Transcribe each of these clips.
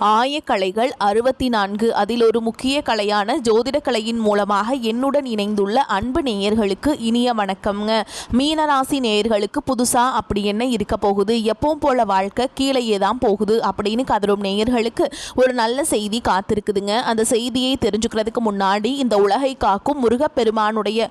ஆயக்கலைகள் அறுபத்தி நான்கு அதில் ஒரு முக்கிய கலையான ஜோதிடக்கலையின் மூலமாக என்னுடன் இணைந்துள்ள அன்பு நேயர்களுக்கு இனிய வணக்கம்ங்க. மீனராசி நேயர்களுக்கு புதுசாக அப்படி என்ன இருக்க போகுது? எப்பவும் போல வாழ்க்கை கீழேயே தான் போகுது அப்படின்னு கதரும் நேயர்களுக்கு ஒரு நல்ல செய்தி காத்திருக்குதுங்க. அந்த செய்தியை தெரிஞ்சுக்கிறதுக்கு முன்னாடி இந்த உலகை காக்கும் முருகப்பெருமானுடைய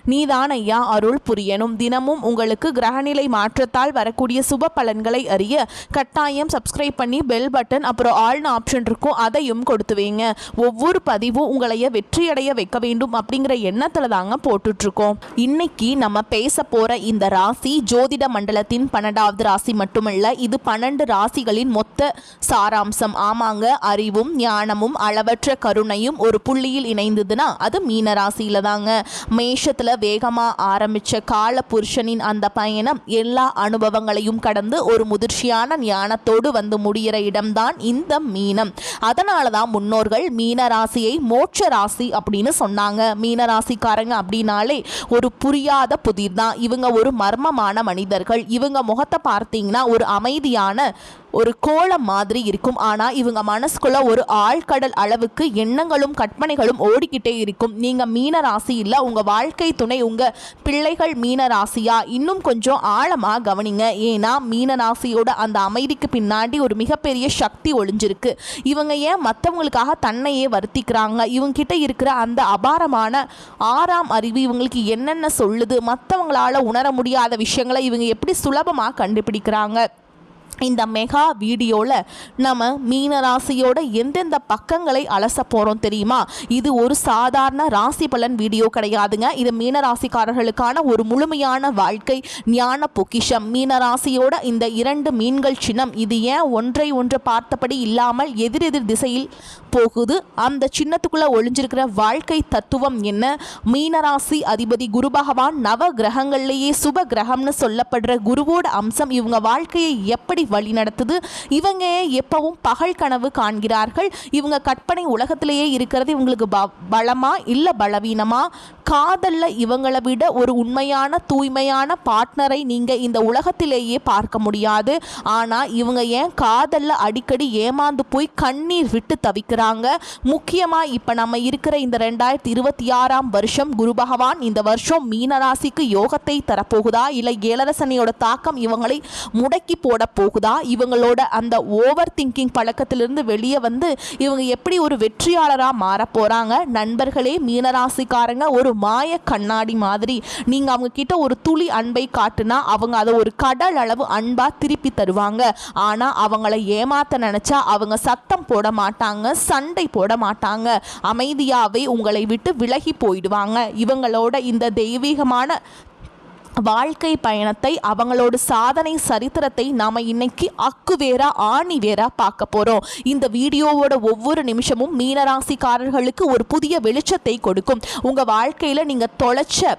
நீதான் ஐயா அருள் புரியணும். தினமும் உங்களுக்கு கிரகநிலை மாற்றத்தால் வரக்கூடிய சுப பலன்களை அறிய கட்டாயம் சப்ஸ்கிரைப் பண்ணி பெல் பட்டன் அப்புறம் ஆல்னு ஆப்ஷன் இருக்கும். அதையும் கொடுத்து வைங்க. ஒவ்வொரு பதிவும் உங்களைய வெற்றியடைய வைக்க வேண்டும் அப்படிங்கிற எண்ணத்தில் தாங்க போட்டுட்ருக்கோம். இன்னைக்கு நம்ம பேச போகிற இந்த ராசி ஜோதிட மண்டலத்தின் பன்னெண்டாவது ராசி மட்டுமல்ல இது பன்னெண்டு ராசிகளின் மொத்த சாராம்சம். ஆமாங்க அறிவும் ஞானமும் அளவற்ற கருணையும் ஒரு புள்ளியில் இணைந்ததுன்னா அது மீன ராசியில தாங்க மேஷத்துல வேகமா ஆரம்பிச்ச கால புருஷனின் அந்த பயணம் எல்லா அனுபவங்களையும் கடந்து ஒரு முதிர்ச்சியான ஞானத்தோடு வந்து முடிகிற இடம்தான் இந்த மீனம். அதனால தான் முன்னோர்கள் மீன ராசியை மோட்ச ராசி அப்படின்னு சொன்னாங்க. மீன ராசிக்காரங்க அப்படின்னாலே ஒரு புரியாத புதிர் தான் இவங்க ஒரு மர்மமான மனிதர்கள். இவங்க முகத்தை பார்த்தீங்கன்னா ஒரு அமைதியான ஒரு கோலம் மாதிரி இருக்கும். ஆனால் இவங்க மனசுக்குள்ள ஒரு ஆழ்கடல் அளவுக்கு எண்ணங்களும் கற்பனைகளும் ஓடிக்கிட்டே இருக்கும். நீங்கள் மீன ராசி இல்லை உங்கள் வாழ்க்கை துணை உங்கள் பிள்ளைகள் மீன ராசியா? இன்னும் கொஞ்சம் ஆழமாக கவனிங்க. ஏன்னா மீன ராசியோட அந்த அமைதிக்கு பின்னாடி ஒரு மிகப்பெரிய சக்தி ஒளிஞ்சிருக்கு. இவங்க ஏன் மற்றவங்களுக்காக தன்னையே வருத்திக்கிறாங்க? இவங்க கிட்ட இருக்கிற அந்த அபாரமான ஆறாம் அறிவு இவங்களுக்கு என்னென்ன சொல்லுது? மற்றவங்களால உணர முடியாத விஷயங்களை இவங்க எப்படி சுலபமாக கண்டுபிடிக்கிறாங்க? இந்த மெகா வீடியோவில் நம்ம மீன ராசியோட எந்தெந்த பக்கங்களை அலச போகிறோம் தெரியுமா? இது ஒரு சாதாரண ராசி பலன் வீடியோ கிடையாதுங்க. இது மீன ராசிக்காரர்களுக்கான ஒரு முழுமையான வாழ்க்கை ஞான பொக்கிஷம். மீன ராசியோட இந்த இரண்டு மீன்கள் சின்னம். இது ஏன் ஒன்றை ஒன்று பார்த்தபடி இல்லாமல் எதிரெதிர் திசையில் போகுது? அந்த சின்னத்துக்குள்ளே ஒளிஞ்சிருக்கிற வாழ்க்கை தத்துவம் என்ன? மீனராசி அதிபதி குரு பகவான் நவ கிரகங்கள்லேயே சுப கிரகம்னு சொல்லப்படுற குருவோட அம்சம் இவங்க வாழ்க்கையை எப்படி வழி நடத்துது. இவங்க எப்பவும் பகல் கனவு காண்கிறார்கள். இவங்க கற்பனை உலகத்திலேயே இருக்கிறது இவங்களுக்கு ப பலமா இல்லை பலவீனமா? காதலில் இவங்களை விட ஒரு உண்மையான தூய்மையான பார்ட்னரை நீங்கள் இந்த உலகத்திலேயே பார்க்க முடியாது. ஆனால் இவங்க ஏன் காதலில் அடிக்கடி ஏமாந்து போய் கண்ணீர் விட்டு தவிக்கிறாங்க? முக்கியமாக இப்போ நம்ம இருக்கிற இந்த ரெண்டாயிரத்தி இருபத்தி ஆறாம் வருஷம் குரு பகவான் இந்த வருஷம் மீனராசிக்கு யோகத்தை தரப்போகுதா? இல்லை ஏழரசனியோட தாக்கம் இவங்களை முடக்கி போட போகுது? இவங்களோட அந்த ஓவர் திங்கிங் பழக்கத்திலிருந்து வெளியே வந்து இவங்க எப்படி ஒரு வெற்றியாளராக மாற போகிறாங்க நண்பர்களே மீனராசிக்காரங்க ஒரு மாய கண்ணாடி மாதிரி. நீங்கள் அவங்க கிட்ட ஒரு துளி அன்பை காட்டுனா அவங்க அதை ஒரு கடல் அளவு அன்பாக திருப்பி தருவாங்க. ஆனால் அவங்கள ஏமாத்த நினச்சா அவங்க சத்தம் போட மாட்டாங்க சண்டை போட மாட்டாங்க. அமைதியாகவே உங்களை விட்டு விலகி போயிடுவாங்க. இவங்களோட இந்த தெய்வீகமான வாழ்க்கை பயணத்தை அவங்களோட சாதனை சரித்திரத்தை நாம் இன்னைக்கு அக்கு வேறா ஆணி வேறா பார்க்க போகிறோம் இந்த வீடியோவோட ஒவ்வொரு நிமிஷமும் மீனராசிக்காரர்களுக்கு ஒரு புதிய வெளிச்சத்தை கொடுக்கும். உங்கள் வாழ்க்கையில் நீங்கள் தொலைச்ச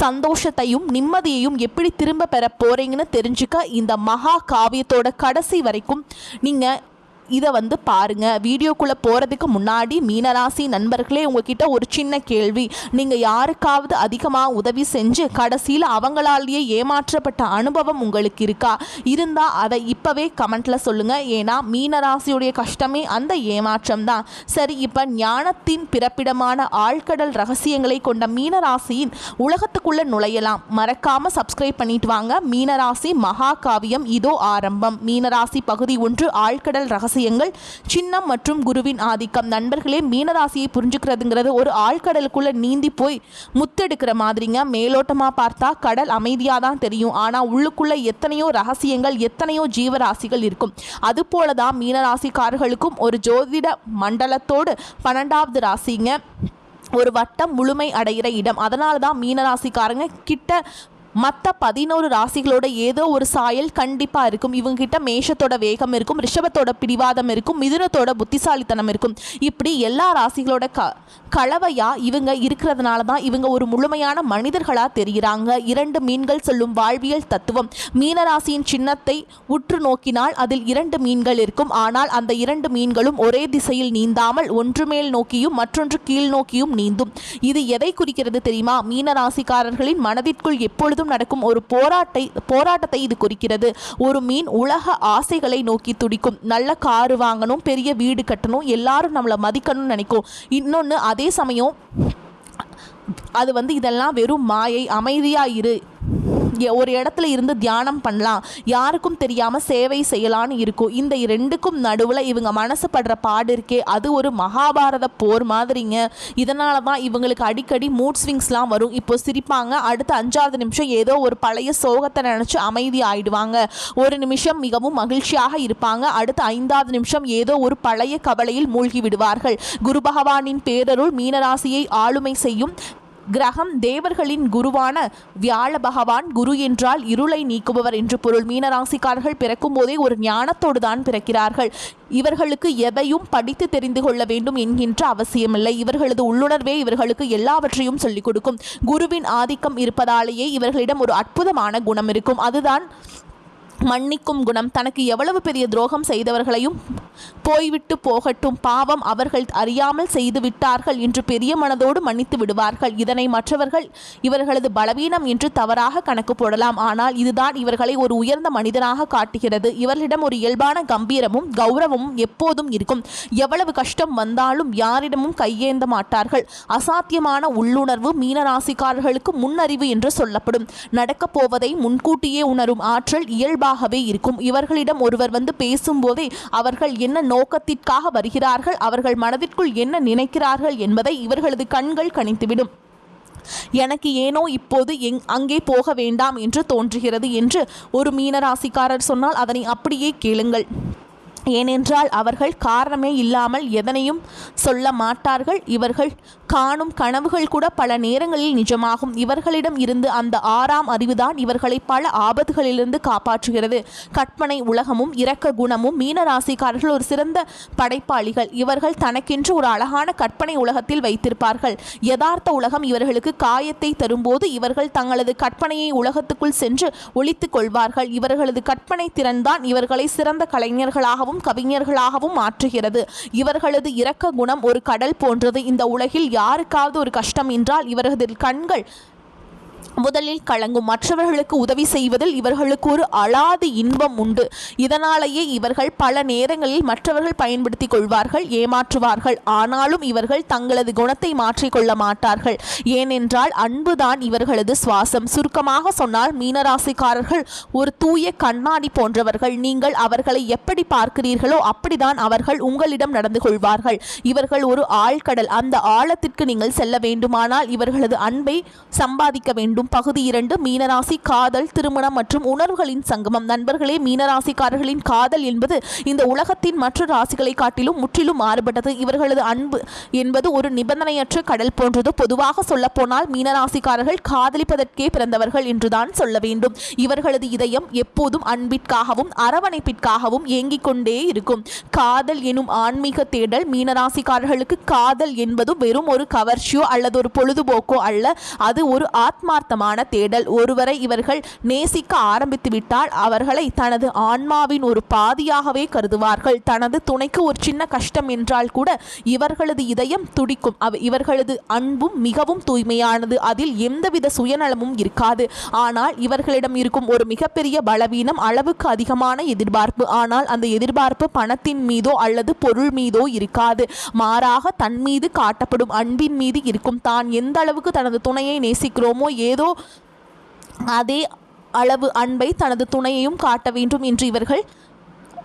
சந்தோஷத்தையும் நிம்மதியையும் எப்படி திரும்ப பெற போறீங்கன்னு தெரிஞ்சுக்க இந்த மகா காவியத்தோட கடைசி வரைக்கும் நீங்கள் இதை வந்து பாருங்க. வீடியோக்குள்ளே போகிறதுக்கு முன்னாடி மீனராசி நண்பர்களே உங்ககிட்ட ஒரு சின்ன கேள்வி. நீங்கள் யாருக்காவது அதிகமாக உதவி செஞ்சு கடைசியில் அவங்களாலேயே ஏமாற்றப்பட்ட அனுபவம் உங்களுக்கு இருக்கா? இருந்தால் அதை இப்போவே கமெண்ட்டில் சொல்லுங்கள் ஏன்னா மீனராசியுடைய கஷ்டமே அந்த ஏமாற்றம் தான். சரி இப்போ ஞானத்தின் பிறப்பிடமான ஆழ்கடல் ரகசியங்களை கொண்ட மீனராசியின் உலகத்துக்குள்ளே நுழையலாம். மறக்காமல் சப்ஸ்கிரைப் பண்ணிட்டு வாங்க. மீனராசி மகாகாவியம் இதோ ஆரம்பம். மீனராசி பகுதி ஒன்று ஆழ்கடல் ரகசியம் ரகசியங்கள் சின்னம் மற்றும் குருவின் ஆதிக்கம். நண்பர்களே மீனராசியை புரிஞ்சுக்கிறதுங்கிறது ஒரு ஆழ்கடலுக்குள்ளே நீந்தி போய் முத்தெடுக்கிற மாதிரிங்க. மேலோட்டமாக பார்த்தா கடல் அமைதியாக தான் தெரியும். ஆனால் உள்ளுக்குள்ளே எத்தனையோ ரகசியங்கள் எத்தனையோ ஜீவராசிகள் இருக்கும். அதுபோல தான் மீனராசிக்காரர்களுக்கும் ஒரு ஜோதிட மண்டலத்தோடு பன்னெண்டாவது ராசிங்க. ஒரு வட்டம் முழுமை அடைகிற இடம். அதனால தான் மீனராசிக்காரங்க கிட்ட மற்ற பதினோரு ராசிகளோட ஏதோ ஒரு சாயல் கண்டிப்பாக இருக்கும். இவங்ககிட்ட மேஷத்தோட வேகம் இருக்கும் ரிஷபத்தோட பிடிவாதம் இருக்கும் மிதுனத்தோட புத்திசாலித்தனம் இருக்கும். இப்படி எல்லா ராசிகளோட க கலவையாக இவங்க இருக்கிறதுனால தான் இவங்க ஒரு முழுமையான மனிதர்களாக தெரிகிறாங்க இரண்டு மீன்கள் சொல்லும் வாழ்வியல் தத்துவம். மீனராசியின் சின்னத்தை உற்று நோக்கினால் அதில் இரண்டு மீன்கள் இருக்கும். ஆனால் அந்த இரண்டு மீன்களும் ஒரே திசையில் நீந்தாமல் ஒன்று மேல் நோக்கியும் மற்றொன்று கீழ் நோக்கியும் நீந்தும். இது எதை குறிக்கிறது தெரியுமா? மீனராசிக்காரர்களின் மனதிற்குள் எப்பொழுதும் நடக்கும் ஒரு போராட்டை போராட்டத்தை இது குறிக்கிறது. ஒரு மீன் உலக ஆசைகளை நோக்கி துடிக்கும். நல்ல காரு வாங்கணும் பெரிய வீடு கட்டணும் எல்லாரும் நம்மளை மதிக்கணும்னு நினைக்கும். இன்னொன்று அதே சமயம் அது வந்து இதெல்லாம் வெறும் மாயை அமைதியாக இரு. ஒரு இடத்துல இருந்து தியானம் பண்ணலாம். யாருக்கும் தெரியாமல் சேவை செய்யலான்னு இருக்கும். இந்த ரெண்டுக்கும் நடுவில் இவங்க மனசு படுற பாடு இருக்கே அது ஒரு மகாபாரத போர் மாதிரிங்க. இதனால தான் இவங்களுக்கு அடிக்கடி மூட் ஸ்விங்ஸ்லாம் வரும். இப்போ சிரிப்பாங்க அடுத்த அஞ்சாவது நிமிஷம் ஏதோ ஒரு பழைய சோகத்தை நினச்சி அமைதி ஆயிடுவாங்க. ஒரு நிமிஷம் மிகவும் மகிழ்ச்சியாக இருப்பாங்க அடுத்த ஐந்தாவது நிமிஷம் ஏதோ ஒரு பழைய கவலையில் மூழ்கி விடுவார்கள். குரு பகவானின் பேரருள் மீனராசியை ஆளுமை செய்யும் கிரகம் தேவர்களின் குருவான வியாழ பகவான் குரு என்றால் இருளை நீக்குபவர் என்று பொருள். மீனராசிக்காரர்கள் பிறக்கும் போதே ஒரு ஞானத்தோடு தான் பிறக்கிறார்கள். இவர்களுக்கு எதையும் படித்து தெரிந்து கொள்ள வேண்டும் என்கின்ற அவசியமில்லை. இவர்களது உள்ளுணர்வே இவர்களுக்கு எல்லாவற்றையும் சொல்லிக் கொடுக்கும். குருவின் ஆதிக்கம் இருப்பதாலேயே இவர்களிடம் ஒரு அற்புதமான குணம் இருக்கும். அதுதான் மன்னிக்கும் குணம். தனக்கு எவ்வளவு பெரிய துரோகம் செய்தவர்களையும் போய்விட்டு போகட்டும். பாவம் அவர்கள் அறியாமல் செய்து விட்டார்கள் என்று பெரிய மனதோடு மன்னித்து விடுவார்கள். இதனை மற்றவர்கள் இவர்களது பலவீனம் என்று தவறாக கணக்கு போடலாம். ஆனால் இதுதான் இவர்களை ஒரு உயர்ந்த மனிதனாக காட்டுகிறது. இவர்களிடம் ஒரு இயல்பான கம்பீரமும் கௌரவமும் எப்போதும் இருக்கும். எவ்வளவு கஷ்டம் வந்தாலும் யாரிடமும் கையேந்த மாட்டார்கள். அசாத்தியமான உள்ளுணர்வு மீனராசிக்காரர்களுக்கு முன்னறிவு என்று சொல்லப்படும். நடக்கப் போவதை முன்கூட்டியே உணரும் ஆற்றல் இயல்பாகவே இருக்கும். இவர்களிடம் ஒருவர் வந்து பேசும்போதே அவர்கள் என்ன நோக்கத்திற்காக வருகிறார்கள் அவர்கள் மனதிற்குள் என்ன நினைக்கிறார்கள் என்பதை இவர்களது கண்கள் கணித்துவிடும். எனக்கு ஏனோ இப்போது எங் அங்கே போக வேண்டாம் என்று தோன்றுகிறது என்று ஒரு மீனராசிக்காரர் சொன்னால் அதனை அப்படியே கேளுங்கள். ஏனென்றால் அவர்கள் காரணமே இல்லாமல் எதனையும் சொல்ல மாட்டார்கள். இவர்கள் காணும் கனவுகள் கூட பல நேரங்களில் நிஜமாகும். இவர்களிடம் இருந்து அந்த ஆறாம் அறிவுதான் இவர்களை பல ஆபத்துகளிலிருந்து காப்பாற்றுகிறது. கற்பனை உலகமும் இரக்க குணமும் மீனராசிக்காரர்கள் ஒரு சிறந்த படைப்பாளிகள். இவர்கள் தனக்கென்று ஒரு அழகான கற்பனை உலகத்தில் வைத்திருப்பார்கள். யதார்த்த உலகம் இவர்களுக்கு காயத்தை தரும்போது இவர்கள் தங்களது கற்பனையை உலகத்துக்குள் சென்று ஒழித்துக் கொள்வார்கள். இவர்களது கற்பனை திறன்தான் இவர்களை சிறந்த கலைஞர்களாகவும் கவிஞர்களாகவும் மாற்றுகிறது. இவர்களது இரக்க குணம் ஒரு கடல் போன்றது. இந்த உலகில் யாருக்காவது ஒரு கஷ்டம் என்றால் இவர்களது கண்கள் முதலில் கலங்கும். மற்றவர்களுக்கு உதவி செய்வதில் இவர்களுக்கு ஒரு அழாது இன்பம் உண்டு. இதனாலேயே இவர்கள் பல நேரங்களில் மற்றவர்கள் பயன்படுத்திக் கொள்வார்கள் ஏமாற்றுவார்கள். ஆனாலும் இவர்கள் தங்களது குணத்தை மாற்றிக்கொள்ள மாட்டார்கள். ஏனென்றால் அன்புதான் இவர்களது சுவாசம். சுருக்கமாக சொன்னால் மீனராசிக்காரர்கள் ஒரு தூய கண்ணாடி போன்றவர்கள். நீங்கள் அவர்களை எப்படி பார்க்கிறீர்களோ அப்படிதான் அவர்கள் உங்களிடம் நடந்து கொள்வார்கள். இவர்கள் ஒரு ஆழ்கடல். அந்த ஆழத்திற்கு நீங்கள் செல்ல வேண்டுமானால் இவர்களது அன்பை சம்பாதிக்க வேண்டும். பகுதி இரண்டு மீனராசி காதல் திருமணம் மற்றும் உணர்வுகளின் சங்கமம். நண்பர்களே மீனராசிக்காரர்களின் காதல் என்பது இந்த உலகத்தின் மற்ற ராசிகளை காட்டிலும் முற்றிலும் மாறுபட்டது. இவர்களது அன்பு என்பது ஒரு நிபந்தனையற்ற கடல் போன்றது. பொதுவாக சொல்லப்போனால் மீனராசிக்காரர்கள் காதலிப்பதற்கே பிறந்தவர்கள் என்றுதான் சொல்ல வேண்டும். இவர்களது இதயம் எப்போதும் அன்பிற்காகவும் அரவணைப்பிற்காகவும் ஏங்கிக் கொண்டே இருக்கும். காதல் எனும் ஆன்மீக தேடல் மீனராசிக்காரர்களுக்கு காதல் என்பது வெறும் ஒரு கவர்ச்சியோ அல்லது ஒரு பொழுதுபோக்கோ அல்ல. அது ஒரு ஆத்மார்த்தமான தேடல். ஒருவரை இவர்கள் நேசிக்க ஆரம்பித்துவிட்டால் அவர்களை தனது ஆன்மாவின் ஒரு பாதியாகவே கருதுவார்கள். தனது துணைக்கு ஒரு சின்ன கஷ்டம் என்றால் கூட இவர்களது இதயம் துடிக்கும். அவ இவர்களது அன்பும் மிகவும் தூய்மையானது. அதில் எந்தவித சுயநலமும் இருக்காது. ஆனால் இவர்களிடம் இருக்கும் ஒரு மிகப்பெரிய பலவீனம் அளவுக்கு அதிகமான எதிர்பார்ப்பு. ஆனால் அந்த எதிர்பார்ப்பு பணத்தின் மீதோ அல்லது பொருள் மீதோ இருக்காது. மாறாக தன் மீது காட்டப்படும் அன்பின் மீது இருக்கும். தான் எந்த அளவுக்கு தனது துணையை நேசிக்கிறோமோ ஏதோ அதே அளவு அன்பை தனது துணையையும் காட்ட வேண்டும் என்று இவர்கள்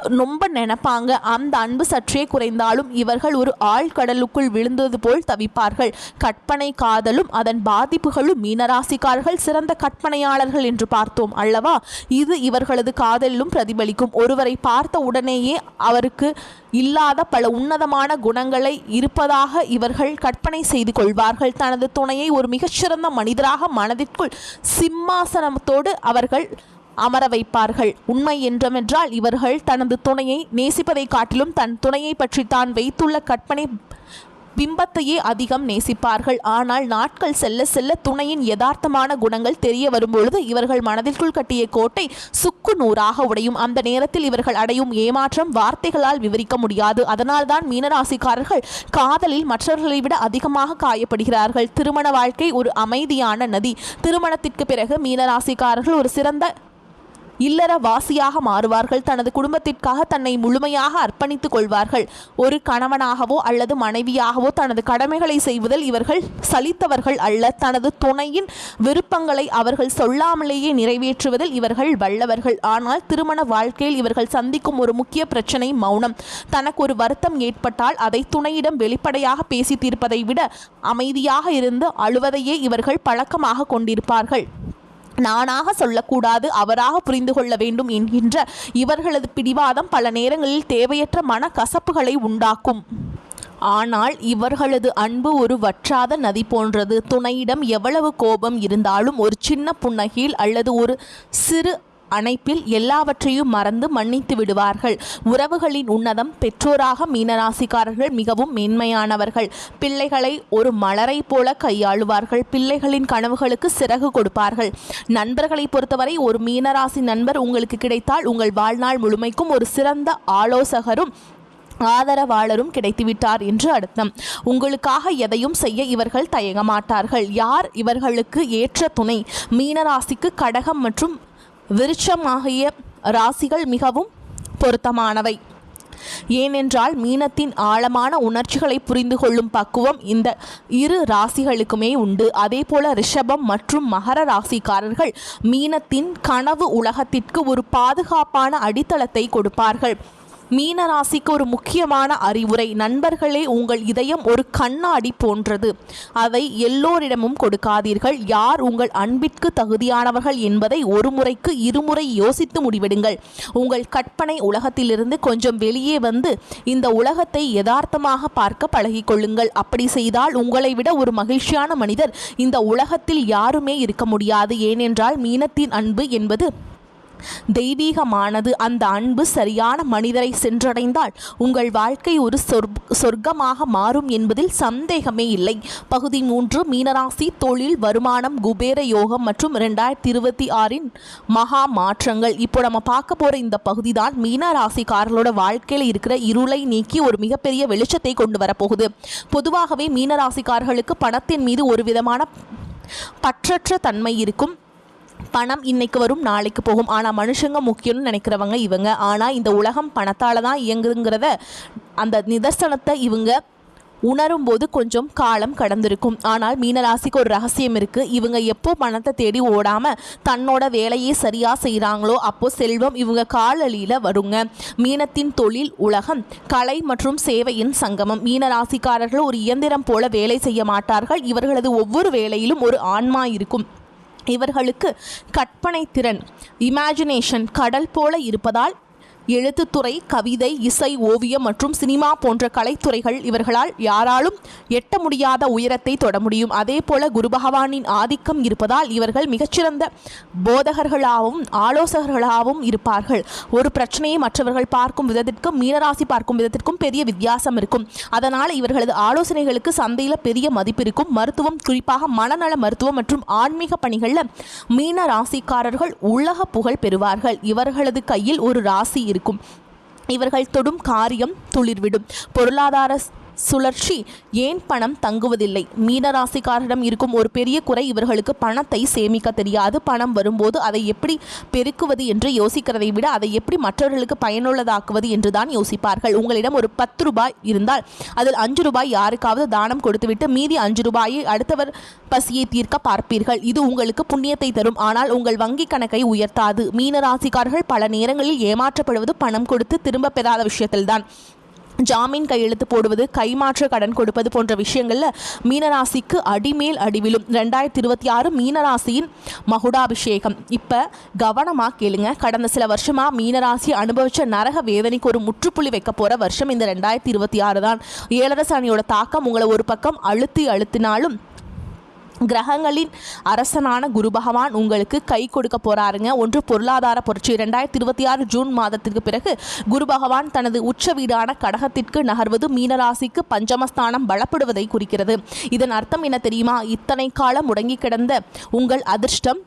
ரொம்ப நினைப்பாங்க. அந்த அன்பு சற்றே குறைந்தாலும் இவர்கள் ஒரு ஆழ்கடலுக்குள் விழுந்தது போல் தவிப்பார்கள். கற்பனை காதலும் அதன் பாதிப்புகளும் மீனராசிக்காரர்கள் சிறந்த கற்பனையாளர்கள் என்று பார்த்தோம் அல்லவா? இது இவர்களது காதலிலும் பிரதிபலிக்கும். ஒருவரை பார்த்த உடனேயே அவருக்கு இல்லாத பல உன்னதமான குணங்களை இருப்பதாக இவர்கள் கற்பனை செய்து கொள்வார்கள். தனது துணையை ஒரு மிகச்சிறந்த மனிதராக மனதிற்குள் சிம்மாசனத்தோடு அவர்கள் அமர வைப்பார்கள். உண்மை என்றமென்றால் இவர்கள் தனது துணையை நேசிப்பதை காட்டிலும் தன் துணையை பற்றி தான் வைத்துள்ள கற்பனை பிம்பத்தையே அதிகம் நேசிப்பார்கள். ஆனால் நாட்கள் செல்ல செல்ல துணையின் யதார்த்தமான குணங்கள் தெரிய வரும்பொழுது இவர்கள் மனதிற்குள் கட்டிய கோட்டை சுக்கு நூறாக உடையும். அந்த நேரத்தில் இவர்கள் அடையும் ஏமாற்றம் வார்த்தைகளால் விவரிக்க முடியாது. அதனால்தான் மீனராசிக்காரர்கள் காதலில் மற்றவர்களை விட அதிகமாக காயப்படுகிறார்கள். திருமண வாழ்க்கை ஒரு அமைதியான நதி. திருமணத்திற்கு பிறகு மீனராசிக்காரர்கள் ஒரு சிறந்த இல்லற வாசியாக மாறுவார்கள். தனது குடும்பத்திற்காக தன்னை முழுமையாக அர்ப்பணித்துக் கொள்வார்கள். ஒரு கணவனாகவோ அல்லது மனைவியாகவோ தனது கடமைகளை செய்வதில் இவர்கள் சலித்தவர்கள் அல்ல. தனது துணையின் விருப்பங்களை அவர்கள் சொல்லாமலேயே நிறைவேற்றுவதில் இவர்கள் வல்லவர்கள். ஆனால் திருமண வாழ்க்கையில் இவர்கள் சந்திக்கும் ஒரு முக்கிய பிரச்சனை மௌனம். தனக்கு ஒரு வருத்தம் ஏற்பட்டால் அதை துணையிடம் வெளிப்படையாக பேசி தீர்ப்பதை விட அமைதியாக இருந்து அழுவதையே இவர்கள் பழக்கமாக கொண்டிருப்பார்கள். நானாக சொல்லக்கூடாது அவராக புரிந்து கொள்ள வேண்டும் என்கின்ற இவர்களது பிடிவாதம் பல நேரங்களில் தேவையற்ற மன கசப்புகளை உண்டாக்கும். ஆனால் இவர்களது அன்பு ஒரு வற்றாத நதி போன்றது. துணையிடம் எவ்வளவு கோபம் இருந்தாலும் ஒரு சின்ன புன்னகையில் அல்லது ஒரு சிறு அணைப்பில் எல்லாவற்றையும் மறந்து மன்னித்து விடுவார்கள். உறவுகளின் உன்னதம் பெற்றோராக மீனராசிக்காரர்கள் மிகவும் மேன்மையானவர்கள். பிள்ளைகளை ஒரு மலரை போல கையாளுவார்கள். பிள்ளைகளின் கனவுகளுக்கு சிறகு கொடுப்பார்கள். நண்பர்களை பொறுத்தவரை ஒரு மீனராசி நண்பர் உங்களுக்கு கிடைத்தால் உங்கள் வாழ்நாள் முழுமைக்கும் ஒரு சிறந்த ஆலோசகரும் ஆதரவாளரும் கிடைத்துவிட்டார் என்று அர்த்தம். உங்களுக்காக எதையும் செய்ய இவர்கள் தயங்க மாட்டார்கள் யார் இவர்களுக்கு ஏற்ற துணை? மீனராசிக்கு கடகம் மற்றும் விருட்சம் ஆகிய ராசிகள் மிகவும் பொருத்தமானவை. ஏனென்றால் மீனத்தின் ஆழமான உணர்ச்சிகளை புரிந்து கொள்ளும் பக்குவம் இந்த இரு ராசிகளுக்குமே உண்டு. அதே போல ரிஷபம் மற்றும் மகர ராசிக்காரர்கள் மீனத்தின் கனவு உலகத்திற்கு ஒரு பாதுகாப்பான அடித்தளத்தை கொடுப்பார்கள். மீன ராசிக்கு ஒரு முக்கியமான அறிவுரை. நண்பர்களே உங்கள் இதயம் ஒரு கண்ணாடி போன்றது. அதை எல்லோரிடமும் கொடுக்காதீர்கள். யார் உங்கள் அன்பிற்கு தகுதியானவர்கள் என்பதை ஒரு முறைக்கு இருமுறை யோசித்து முடிவெடுங்கள். உங்கள் கற்பனை உலகத்திலிருந்து கொஞ்சம் வெளியே வந்து இந்த உலகத்தை யதார்த்தமாக பார்க்க பழகிக்கொள்ளுங்கள். அப்படி செய்தால் உங்களை விட ஒரு மகிழ்ச்சியான மனிதர் இந்த உலகத்தில் யாருமே இருக்க முடியாது. ஏனென்றால் மீனத்தின் அன்பு என்பது தெய்வீகமானது அந்த அன்பு சரியான மனிதரை சென்றடைந்தால் உங்கள் வாழ்க்கை ஒரு சொர்க் சொர்க்கமாக மாறும் என்பதில் சந்தேகமே இல்லை. பகுதி மூன்று மீனராசி தொழில் வருமானம் குபேர யோகம் மற்றும் ரெண்டாயிரத்தி இருபத்தி ஆறின் மகா மாற்றங்கள். இப்போ நம்ம பார்க்க போகிற இந்த பகுதி தான் மீனராசிக்காரர்களோட வாழ்க்கையில் இருக்கிற இருளை நீக்கி ஒரு மிகப்பெரிய வெளிச்சத்தை கொண்டு வரப்போகுது. பொதுவாகவே மீனராசிக்காரர்களுக்கு பணத்தின் மீது ஒரு விதமான பற்றற்ற தன்மை இருக்கும். பணம் இன்னைக்கு வரும் நாளைக்கு போகும். ஆனால் மனுஷங்க முக்கியம்னு நினைக்கிறவங்க இவங்க. ஆனால் இந்த உலகம் பணத்தால் தான் இயங்குங்கிறத அந்த நிதர்சனத்தை இவங்க உணரும் போது கொஞ்சம் காலம் கடந்திருக்கும். ஆனால் மீனராசிக்கு ஒரு ரகசியம் இருக்குது இவங்க எப்போ பணத்தை தேடி ஓடாமல் தன்னோட வேலையை சரியாக செய்கிறாங்களோ அப்போது செல்வம் இவங்க காலழியில் வருங்க. மீனத்தின் தொழில் உலகம் கலை மற்றும் சேவையின் சங்கமம். மீனராசிக்காரர்கள் ஒரு இயந்திரம் போல வேலை செய்ய மாட்டார்கள். இவர்களது ஒவ்வொரு வேலையிலும் ஒரு ஆன்மா இருக்கும். இவர்களுக்கு கற்பனை திறன் இமேஜினேஷன் கடல் போல இருப்பதால் எழுத்துத்துறை கவிதை இசை ஓவியம் மற்றும் சினிமா போன்ற கலைத்துறைகள் இவர்களால் யாராலும் எட்ட முடியாத உயரத்தை தொட முடியும். அதே போல குரு பகவானின் ஆதிக்கம் இருப்பதால் இவர்கள் மிகச்சிறந்த போதகர்களாகவும் ஆலோசகர்களாகவும் இருப்பார்கள். ஒரு பிரச்சனையை மற்றவர்கள் பார்க்கும் விதத்திற்கும் மீனராசி பார்க்கும் விதத்திற்கும் பெரிய வித்தியாசம் இருக்கும். அதனால் இவர்களது ஆலோசனைகளுக்கு சந்தையில் பெரிய மதிப்பு இருக்கும். மருத்துவம் குறிப்பாக மனநல மருத்துவம் மற்றும் ஆன்மீக பணிகளில் மீன ராசிக்காரர்கள் உலக புகழ் பெறுவார்கள். இவர்களது கையில் ஒரு ராசி இருக்கும் இவர்கள் தொடும் காரியம் துளிர்விடும். பொருளாதார சுழற்சி. ஏன் பணம் தங்குவதில்லை? மீனராசிக்காரரிடம் இருக்கும் ஒரு பெரிய குறை இவர்களுக்கு பணத்தை சேமிக்க தெரியாது. பணம் வரும்போது அதை எப்படி பெருக்குவது என்று யோசிக்கிறதை விட அதை எப்படி மற்றவர்களுக்கு பயனுள்ளதாக்குவது என்றுதான் யோசிப்பார்கள். உங்களிடம் ஒரு பத்து ரூபாய் இருந்தால் அதில் அஞ்சு ரூபாய் யாருக்காவது தானம் கொடுத்துவிட்டு மீதி அஞ்சு ரூபாயை அடுத்தவர் பசியை தீர்க்க பார்ப்பீர்கள். இது உங்களுக்கு புண்ணியத்தை தரும். ஆனால் உங்கள் வங்கி கணக்கை உயர்த்தாது. மீனராசிக்காரர்கள் பல நேரங்களில் ஏமாற்றப்படுவது பணம் கொடுத்து திரும்ப பெறாத விஷயத்தில்தான். ஜாமீன் கையெழுத்து போடுவது கைமாற்ற கடன் கொடுப்பது போன்ற விஷயங்களில் மீனராசிக்கு அடிமேல் அடிவிலும் ரெண்டாயிரத்தி இருபத்தி ஆறு மீனராசியின் மகுடாபிஷேகம். இப்போ கவனமாக கேளுங்க. கடந்த சில வருஷமாக மீனராசி அனுபவித்த நரக வேதனைக்கு ஒரு முற்றுப்புள்ளி வைக்க போகிற வருஷம் இந்த ரெண்டாயிரத்தி இருபத்தி ஆறு தான். ஏழரை அணியோட தாக்கம் உங்களை ஒரு பக்கம் அழுத்தி அழுத்தினாலும் கிரகங்களின் அரசனான குரு பகவான் உங்களுக்கு கை கொடுக்க போறாருங்க. ஒன்று பொருளாதார புரட்சி. ரெண்டாயிரத்தி இருபத்தி ஆறு ஜூன் மாதத்திற்கு பிறகு குரு பகவான் தனது உச்ச வீடான கடகத்திற்கு நகர்வது மீனராசிக்கு பஞ்சமஸ்தானம் பலப்படுவதை குறிக்கிறது. இதன் அர்த்தம் என்ன தெரியுமா? இத்தனை காலம் முடங்கி கிடந்த உங்கள் அதிர்ஷ்டம்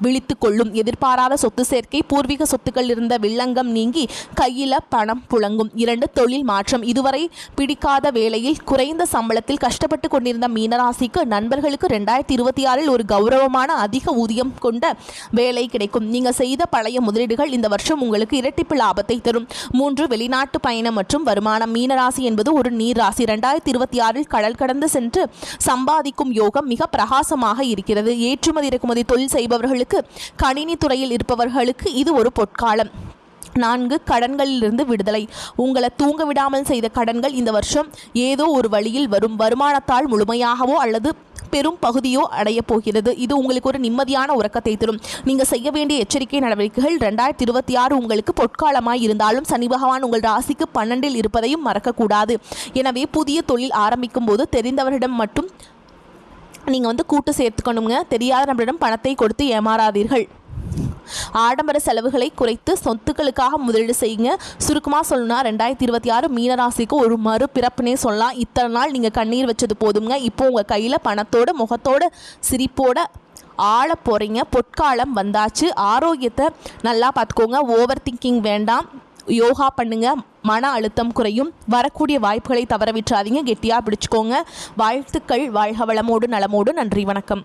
விழித்து கொள்ளும் எதிர்பாராத சொத்து சேர்க்கை பூர்வீக சொத்துக்கள் இருந்த வில்லங்கம் நீங்கி கையில பணம் புழங்கும். இரண்டு தொழில் மாற்றம். இதுவரை பிடிக்காத வேளையில் குறைந்த சம்பளத்தில் கஷ்டப்பட்டு கொண்டிருந்த மீனராசிக்கு நண்பர்களுக்கு ரெண்டாயிரத்தி இருபத்தி ஆறில் ஒரு கௌரவமான அதிக ஊதியம் கொண்ட வேலை கிடைக்கும். நீங்க செய்த பழைய முதலீடுகள் இந்த வருஷம் உங்களுக்கு இரட்டிப்பு லாபத்தை தரும். மூன்று வெளிநாட்டு பயணம் மற்றும் வருமானம். மீனராசி என்பது ஒரு நீர் ராசி ரெண்டாயிரத்தி இருபத்தி ஆறில் கடல் கடந்து சென்று சம்பாதிக்கும் யோகம் மிக பிரகாசமாக இருக்கிறது. ஏற்றுமதி இறக்குமதி தொழில் செய்பவர்களுக்கு கணினி துறையில் இருப்பவர்களுக்கு இது ஒரு பொற்காலம். நான்கு கடன்களிலிருந்து விடுதலை. உங்களை தூங்க விடாமல் செய்த கடன்கள் இந்த வருஷம் ஏதோ ஒரு வழியில் வரும். வருமானத்தால் முழுமையாகவோ அல்லது பெரும் பகுதியோ அடைய போகிறது. இது உங்களுக்கு ஒரு நிம்மதியான உறக்கத்தை தரும். நீங்க செய்ய வேண்டிய எச்சரிக்கை நடவடிக்கைகள் ரெண்டாயிரத்தி இருபத்தி ஆறு உங்களுக்கு பொற்காலமாய் இருந்தாலும் சனி பகவான் உங்கள் ராசிக்கு பன்னெண்டில் இருப்பதையும் மறக்கக்கூடாது. எனவே புதிய தொழில் ஆரம்பிக்கும் போது தெரிந்தவரிடம் மட்டும் நீங்கள் வந்து கூட்டு சேர்த்துக்கணுங்க. தெரியாத நம்மளிடம் பணத்தை கொடுத்து ஏமாறாதீர்கள். ஆடம்பர செலவுகளை குறைத்து சொத்துக்களுக்காக முதலீடு செய்யுங்க. சுருக்கமாக சொல்லணும்னா ரெண்டாயிரத்தி இருபத்தி ஆறு மீனராசிக்கு ஒரு மறுபிறப்புனே சொல்லலாம். இத்தனை நாள் நீங்கள் கண்ணீர் வச்சது போதுங்க இப்போ உங்கள் கையில் பணத்தோட முகத்தோட சிரிப்போட ஆள போகிறீங்க பொற்காலம் வந்தாச்சு. ஆரோக்கியத்தை நல்லா பார்த்துக்கோங்க. ஓவர் திங்கிங் வேண்டாம். யோகா பண்ணுங்க. மன அழுத்தம் குறையும். வரக்கூடிய வாய்ப்புகளை தவற விட்டுறாதீங்க. கெட்டியாக பிடிச்சிக்கோங்க. வாழ்த்துக்கள். வாழ்க வளமோடு நலமோடு. நன்றி. வணக்கம்.